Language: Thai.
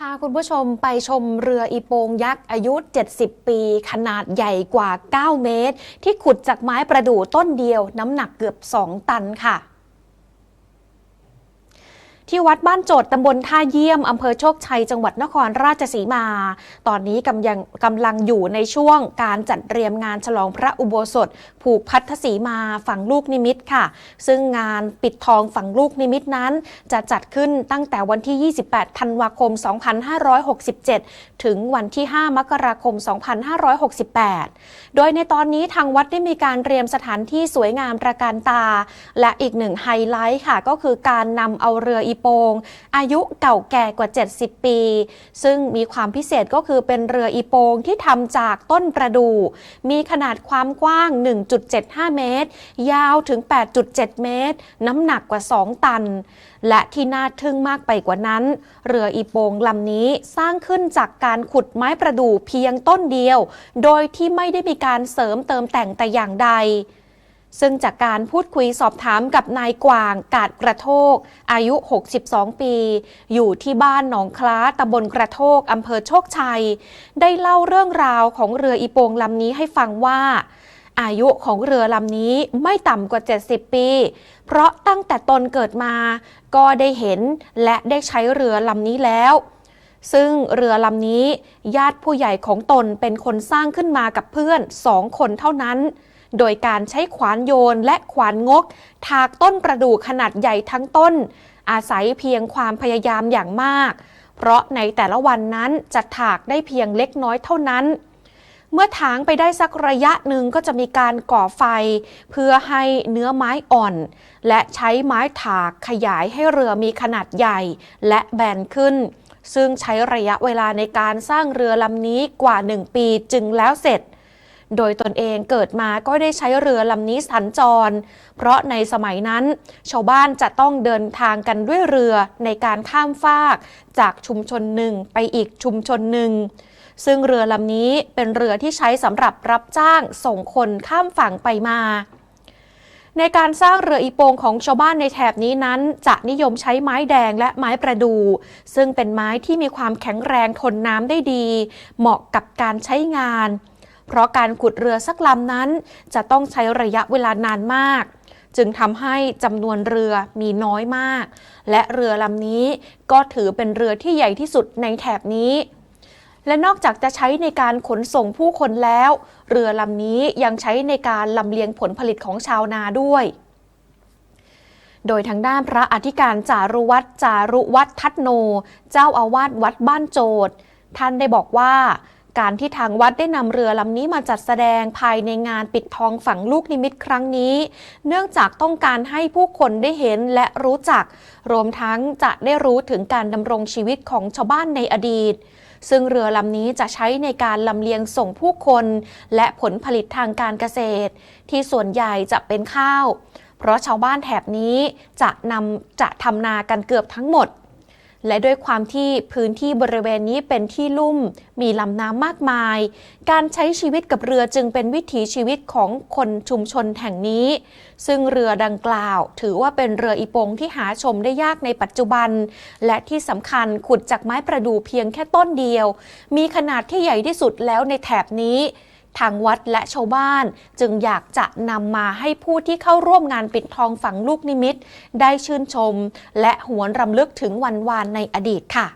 พาคุณผู้ชมไปชมเรืออีโปงยักษ์อายุ 70 ปี ขนาดใหญ่กว่า 9 เมตร ที่ขุดจากไม้ประดู่ต้นเดียวน้ำหนักเกือบ 2 ตันค่ะ ที่วัดบ้านโจทย์ตำบลท่าเยี่ยม อำเภอโชคชัย จังหวัดนครราชสีมา ตอนนี้กำลังกำลังอยู่ในช่วงการจัดเตรียมงานฉลองพระอุโบสถ ผูกพัทธสีมาฝั่งลูกนิมิตค่ะ ซึ่งงานปิดทองฝั่งลูกนิมิตนั้น จะจัดขึ้นตั้งแต่วันที่ 28 ธันวาคม 2567 ถึงวันที่ 5 มกราคม 2568 โดยในตอนนี้ทางวัดได้มีการเตรียมสถานที่สวยงามตระการตา และอีกหนึ่งไฮไลท์ค่ะ ก็คือการนำเอาเรืออีโปง อายุเก่าแก่กว่า 70 ปี ซึ่งมีความพิเศษก็คือเป็นเรืออีโปงที่ทำจากต้นประดู่มีขนาดความกว้าง 1.75 เมตร ยาวถึง 8.7 เมตร น้ำหนักกว่า 2 ตัน และที่น่าทึ่งมากไปกว่านั้น เรืออีโปงลำนี้สร้างขึ้นจากการขุดไม้ประดู่เพียงต้นเดียว โดยที่ไม่ได้มีการเสริมเติมแต่งแต่อย่างใด ซึ่งจากการพูดคุยสอบถามกับนายกวางกาดกระโทก อายุ 62 ปี อยู่ที่บ้านหนองคล้าตำบลกระโทกอำเภอโชคชัย ได้เล่าเรื่องราวของเรืออีโปงลำนี้ให้ฟังว่า อายุของเรือลำนี้ไม่ต่ำกว่า 70 ปี เพราะตั้งแต่ตนเกิดมา ก็ได้เห็นและได้ใช้เรือลำนี้แล้วซึ่งเรือลำนี้ญาติผู้ใหญ่ของตนเป็นคนสร้างขึ้นมากับเพื่อนสองคนเท่านั้น โดยการใช้ขวานโยนและขวานงก ถากต้นประดู่ขนาดใหญ่ทั้งต้น อาศัยเพียงความพยายามอย่างมาก เพราะในแต่ละวันนั้นจะถากได้เพียงเล็กน้อยเท่านั้นเมื่อถางไปได้สักระยะหนึ่งก็จะมีการก่อไฟ เพื่อให้เนื้อไม้อ่อน และใช้ไม้ถากขยายให้เรือมีขนาดใหญ่และแบนขึ้น ซึ่งใช้ระยะเวลาในการสร้างเรือลำนี้กว่า 1 ปีจึงแล้วเสร็จ โดยตนเองเกิดมาก็ได้ใช้เรือลำนี้สัญจร เพราะในสมัยนั้นชาวบ้านจะต้องเดินทางกันด้วยเรือในการข้ามฟาก จากชุมชนหนึ่งไปอีกชุมชนหนึ่งซึ่งเรือลำนี้เป็นเรือที่ใช้สำหรับรับจ้างส่งคนข้ามฝั่งไปมา ในการสร้างเรืออีโปงของชาวบ้านในแถบนี้นั้น จะนิยมใช้ไม้แดงและไม้ประดู ซึ่งเป็นไม้ที่มีความแข็งแรงทนน้ำได้ดี เหมาะกับการใช้งาน เพราะการขุดเรือสักลำนั้น จะต้องใช้ระยะเวลานานมาก จึงทำให้จำนวนเรือมีน้อยมาก และเรือลำนี้ก็ถือเป็นเรือที่ใหญ่ที่สุดในแถบนี้และนอกจากจะใช้ในการขนส่งผู้คนแล้ว เรือลำนี้ยังใช้ในการลำเลียงผลผลิตของชาวนาด้วย โดยทางด้านพระอธิการจารุวัตรจารุวัฒทัตโน เจ้าอาวาสวัดบ้านโจทท่านได้บอกว่า การที่ทางวัดได้นำเรือลำนี้มาจัดแสดงภายในงานปิดทองฝังลูกนิมิตครั้งนี้ เนื่องจากต้องการให้ผู้คนได้เห็นและรู้จัก รวมทั้งจะได้รู้ถึงการดำรงชีวิตของชาวบ้านในอดีต ซึ่งเรือลำนี้จะใช้ในการลำเลียงส่งผู้คน และผลผลิตทางการเกษตร ที่ส่วนใหญ่จะเป็นข้าว เพราะชาวบ้านแถบนี้จะนำจะทำนากันเกือบทั้งหมด และด้วยความที่พื้นที่บริเวณนี้เป็นที่ลุ่ม มีลำน้ำมากมาย การใช้ชีวิตกับเรือจึงเป็นวิถีชีวิตของคนชุมชนแห่งนี้ ซึ่งเรือดังกล่าว ถือว่าเป็นเรืออีปงที่หาชมได้ยากในปัจจุบัน และที่สำคัญขุดจากไม้ประดู่เพียงแค่ต้นเดียว มีขนาดที่ใหญ่ที่สุดแล้วในแถบนี้ ทางวัดและชาวบ้าน จึงอยากจะนำมาให้ผู้ที่เข้าร่วมงานปิดทองฝังลูกนิมิต ได้ชื่นชม และหวนรำลึกถึงวันวานในอดีตค่ะ